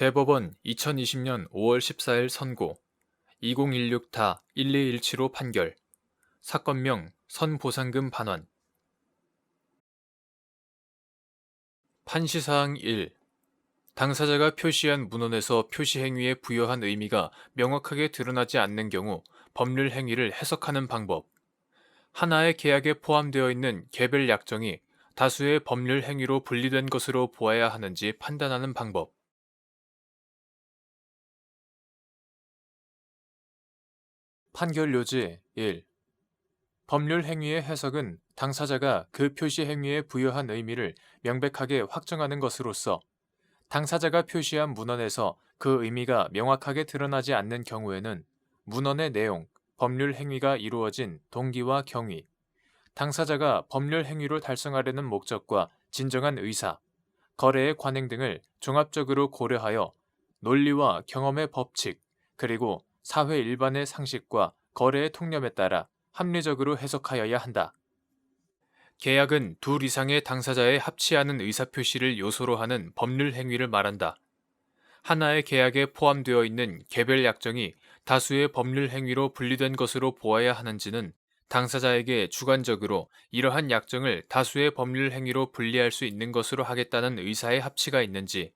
대법원 2020년 5월 14일 선고. 2016-1217호 판결. 사건명 선보상금 반환. 판시사항 1 당사자가 표시한 문헌에서 표시 행위에 부여한 의미가 명확하게 드러나지 않는 경우 법률 행위를 해석하는 방법. 하나의 계약에 포함되어 있는 개별 약정이 다수의 법률 행위로 분리된 것으로 보아야 하는지 판단하는 방법 판결 요지 1. 법률 행위의 해석은 당사자가 그 표시 행위에 부여한 의미를 명백하게 확정하는 것으로서 당사자가 표시한 문헌에서 그 의미가 명확하게 드러나지 않는 경우에는 문헌의 내용, 법률 행위가 이루어진 동기와 경위, 당사자가 법률 행위로 달성하려는 목적과 진정한 의사, 거래의 관행 등을 종합적으로 고려하여 논리와 경험의 법칙, 그리고 사회 일반의 상식과 거래의 통념에 따라 합리적으로 해석하여야 한다. 계약은 둘 이상의 당사자의 합치하는 의사표시를 요소로 하는 법률 행위를 말한다. 하나의 계약에 포함되어 있는 개별 약정이 다수의 법률 행위로 분리된 것으로 보아야 하는지는 당사자에게 주관적으로 이러한 약정을 다수의 법률 행위로 분리할 수 있는 것으로 하겠다는 의사의 합치가 있는지,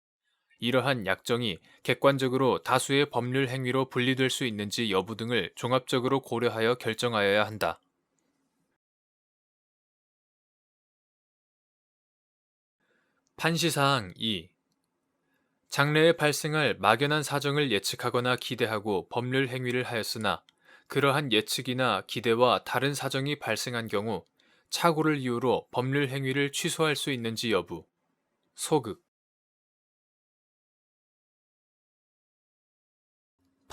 이러한 약정이 객관적으로 다수의 법률 행위로 분리될 수 있는지 여부 등을 종합적으로 고려하여 결정하여야 한다. 판시사항 2. 장래에 발생할 막연한 사정을 예측하거나 기대하고 법률 행위를 하였으나 그러한 예측이나 기대와 다른 사정이 발생한 경우 착오를 이유로 법률 행위를 취소할 수 있는지 여부. 소극.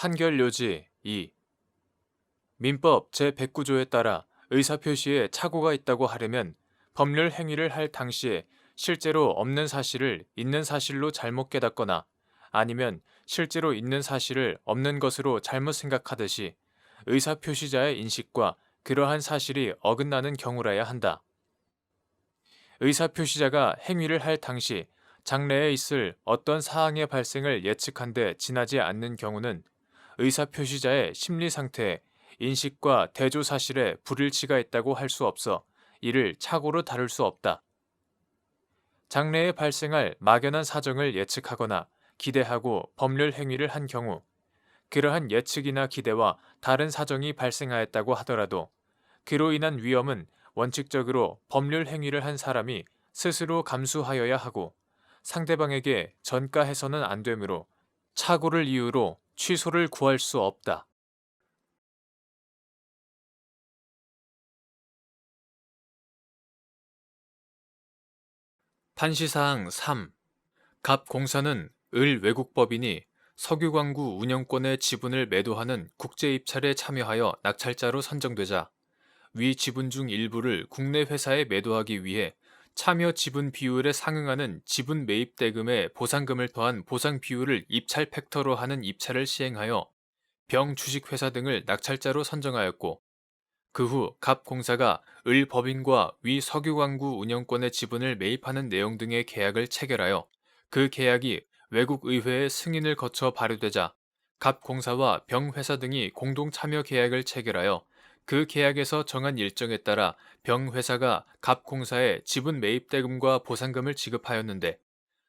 판결 요지 2. 민법 제109조에 따라 의사표시에 착오가 있다고 하려면 법률 행위를 할 당시에 실제로 없는 사실을 있는 사실로 잘못 깨닫거나 아니면 실제로 있는 사실을 없는 것으로 잘못 생각하듯이 의사표시자의 인식과 그러한 사실이 어긋나는 경우라야 한다. 의사표시자가 행위를 할 당시 장래에 있을 어떤 사항의 발생을 예측한데 지나지 않는 경우는 의사표시자의 심리 상태에 인식과 대조 사실에 불일치가 있다고 할 수 없어 이를 착오로 다룰 수 없다. 장래에 발생할 막연한 사정을 예측하거나 기대하고 법률 행위를 한 경우 그러한 예측이나 기대와 다른 사정이 발생하였다고 하더라도 그로 인한 위험은 원칙적으로 법률 행위를 한 사람이 스스로 감수하여야 하고 상대방에게 전가해서는 안 되므로 착오를 이유로 취소를 구할 수 없다. 판시사항 3. 갑 공사는 을 외국법인이 석유광구 운영권의 지분을 매도하는 국제 입찰에 참여하여 낙찰자로 선정되자 위 지분 중 일부를 국내 회사에 매도하기 위해 참여 지분 비율에 상응하는 지분 매입 대금에 보상금을 더한 보상 비율을 입찰 팩터로 하는 입찰을 시행하여 병 주식회사 등을 낙찰자로 선정하였고 그 후 갑 공사가 을 법인과 위 석유광구 운영권의 지분을 매입하는 내용 등의 계약을 체결하여 그 계약이 외국 의회의 승인을 거쳐 발효되자 갑 공사와 병 회사 등이 공동 참여 계약을 체결하여 그 계약에서 정한 일정에 따라 병 회사가 갑 공사에 지분 매입 대금과 보상금을 지급하였는데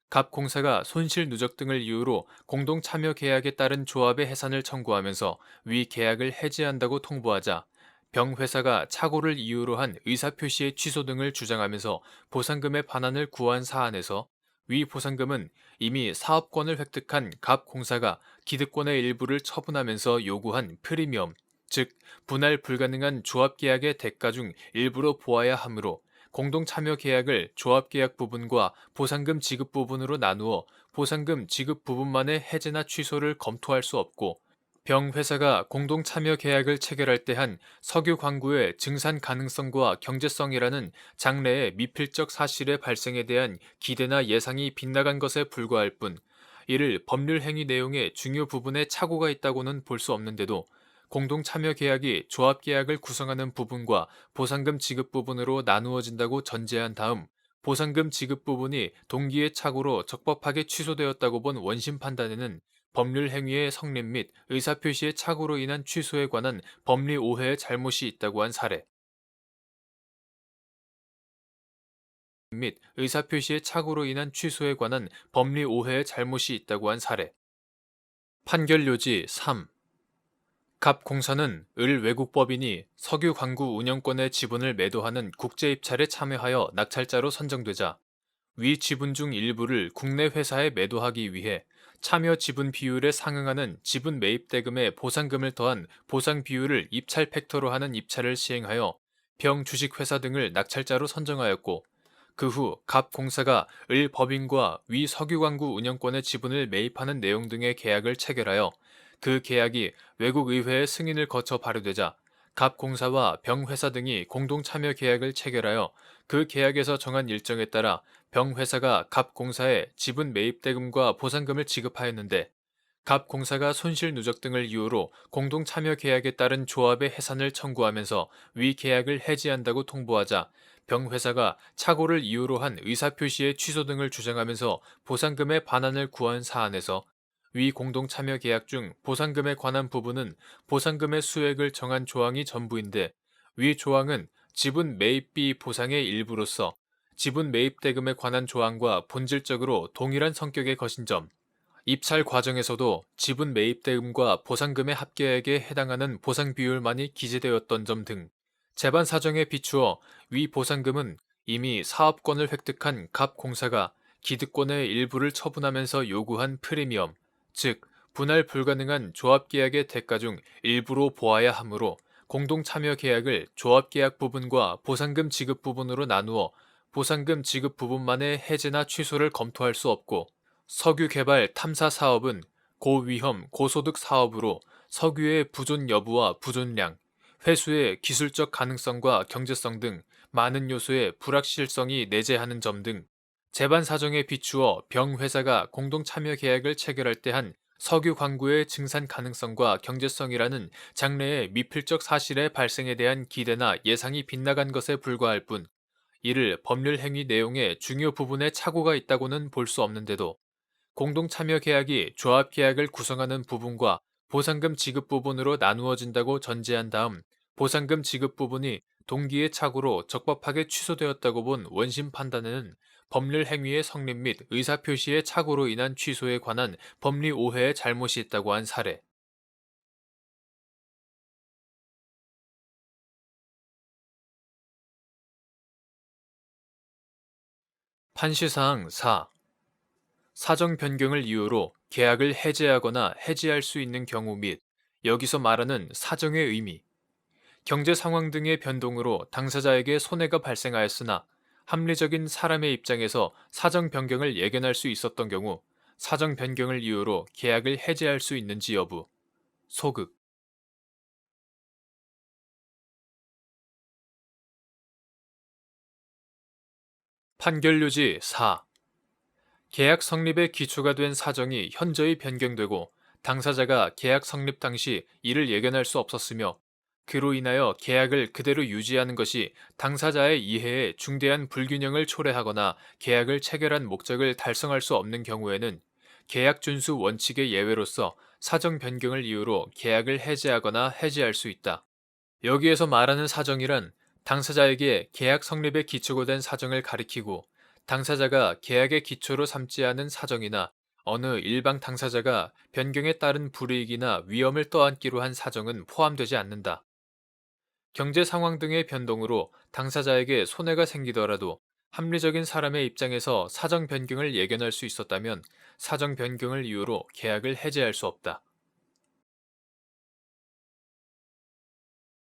갑 공사가 손실 누적 등을 이유로 공동 참여 계약에 따른 조합의 해산을 청구하면서 위 계약을 해지한다고 통보하자 병 회사가 착오를 이유로 한 의사표시의 취소 등을 주장하면서 보상금의 반환을 구한 사안에서 위 보상금은 이미 사업권을 획득한 갑 공사가 기득권의 일부를 처분하면서 요구한 프리미엄, 즉 분할 불가능한 조합 계약의 대가 중 일부로 보아야 하므로 공동 참여 계약을 조합 계약 부분과 보상금 지급 부분으로 나누어 보상금 지급 부분만의 해제나 취소를 검토할 수 없고 병 회사가 공동 참여 계약을 체결할 때 한 석유 광구의 증산 가능성과 경제성이라는 장래의 미필적 사실의 발생에 대한 기대나 예상이 빗나간 것에 불과할 뿐 이를 법률 행위 내용의 중요 부분에 착오가 있다고는 볼 수 없는데도 공동 참여 계약이 조합 계약을 구성하는 부분과 보상금 지급 부분으로 나누어진다고 전제한 다음 보상금 지급 부분이 동기의 착오로 적법하게 취소되었다고 본 원심 판단에는 법률 행위의 성립 및 의사표시의 착오로 인한 취소에 관한 법리 오해의 잘못이 있다고 한 사례 및 의사표시의 착오로 인한 취소에 관한 법리 오해의 잘못이 있다고 한 사례 판결 요지 3. 갑 공사는 을 외국 법인이 석유 광구 운영권의 지분을 매도하는 국제 입찰에 참여하여 낙찰자로 선정되자 위 지분 중 일부를 국내 회사에 매도하기 위해 참여 지분 비율에 상응하는 지분 매입 대금에 보상금을 더한 보상 비율을 입찰 팩터로 하는 입찰을 시행하여 병 주식회사 등을 낙찰자로 선정하였고 그 후 갑 공사가 을 법인과 위 석유광구 운영권의 지분을 매입하는 내용 등의 계약을 체결하여 그 계약이 외국 의회의 승인을 거쳐 발효되자 갑 공사와 병 회사 등이 공동 참여 계약을 체결하여 그 계약에서 정한 일정에 따라 병 회사가 갑 공사에 지분 매입 대금과 보상금을 지급하였는데 갑 공사가 손실 누적 등을 이유로 공동 참여 계약에 따른 조합의 해산을 청구하면서 위 계약을 해지한다고 통보하자 병 회사가 착오를 이유로 한 의사 표시의 취소 등을 주장하면서 보상금의 반환을 구한 사안에서 위 공동 참여 계약 중 보상금에 관한 부분은 보상금의 수액을 정한 조항이 전부인데 위 조항은 지분 매입비 보상의 일부로서 지분 매입 대금에 관한 조항과 본질적으로 동일한 성격의 것인 점, 입찰 과정에서도 지분 매입 대금과 보상금의 합계액에 해당하는 보상 비율만이 기재되었던 점 등 재반 사정에 비추어 위 보상금은 이미 사업권을 획득한 갑 공사가 기득권의 일부를 처분하면서 요구한 프리미엄, 즉 분할 불가능한 조합 계약의 대가 중 일부로 보아야 하므로 공동 참여 계약을 조합 계약 부분과 보상금 지급 부분으로 나누어 보상금 지급 부분만의 해제나 취소를 검토할 수 없고 석유 개발 탐사 사업은 고위험 고소득 사업으로 석유의 부존 여부와 부존량, 회수의 기술적 가능성과 경제성 등 많은 요소의 불확실성이 내재하는 점 등 재반 사정에 비추어 병 회사가 공동 참여 계약을 체결할 때 한 석유 광구의 증산 가능성과 경제성이라는 장래의 미필적 사실의 발생에 대한 기대나 예상이 빗나간 것에 불과할 뿐 이를 법률 행위 내용의 중요 부분에 착오가 있다고는 볼 수 없는데도 공동 참여 계약이 조합 계약을 구성하는 부분과 보상금 지급 부분으로 나누어진다고 전제한 다음 보상금 지급 부분이 동기의 착오로 적법하게 취소되었다고 본 원심 판단에는 법률 행위의 성립 및 의사표시의 착오로 인한 취소에 관한 법리 오해의 잘못이 있다고 한 사례. 판시사항 4. 사정 변경을 이유로 계약을 해제하거나 해지할 수 있는 경우 및 여기서 말하는 사정의 의미, 경제 상황 등의 변동으로 당사자에게 손해가 발생하였으나 합리적인 사람의 입장에서 사정 변경을 예견할 수 있었던 경우 사정 변경을 이유로 계약을 해제할 수 있는지 여부, 소극. 판결유지 4. 계약 성립의 기초가 된 사정이 현저히 변경되고 당사자가 계약 성립 당시 이를 예견할 수 없었으며 그로 인하여 계약을 그대로 유지하는 것이 당사자의 이해에 중대한 불균형을 초래하거나 계약을 체결한 목적을 달성할 수 없는 경우에는 계약 준수 원칙의 예외로서 사정 변경을 이유로 계약을 해제하거나 해지할 수 있다. 여기에서 말하는 사정이란 당사자에게 계약 성립의 기초가 된 사정을 가리키고 당사자가 계약의 기초로 삼지 않은 사정이나 어느 일방 당사자가 변경에 따른 불이익이나 위험을 떠안기로 한 사정은 포함되지 않는다. 경제 상황 등의 변동으로 당사자에게 손해가 생기더라도 합리적인 사람의 입장에서 사정 변경을 예견할 수 있었다면 사정 변경을 이유로 계약을 해제할 수 없다.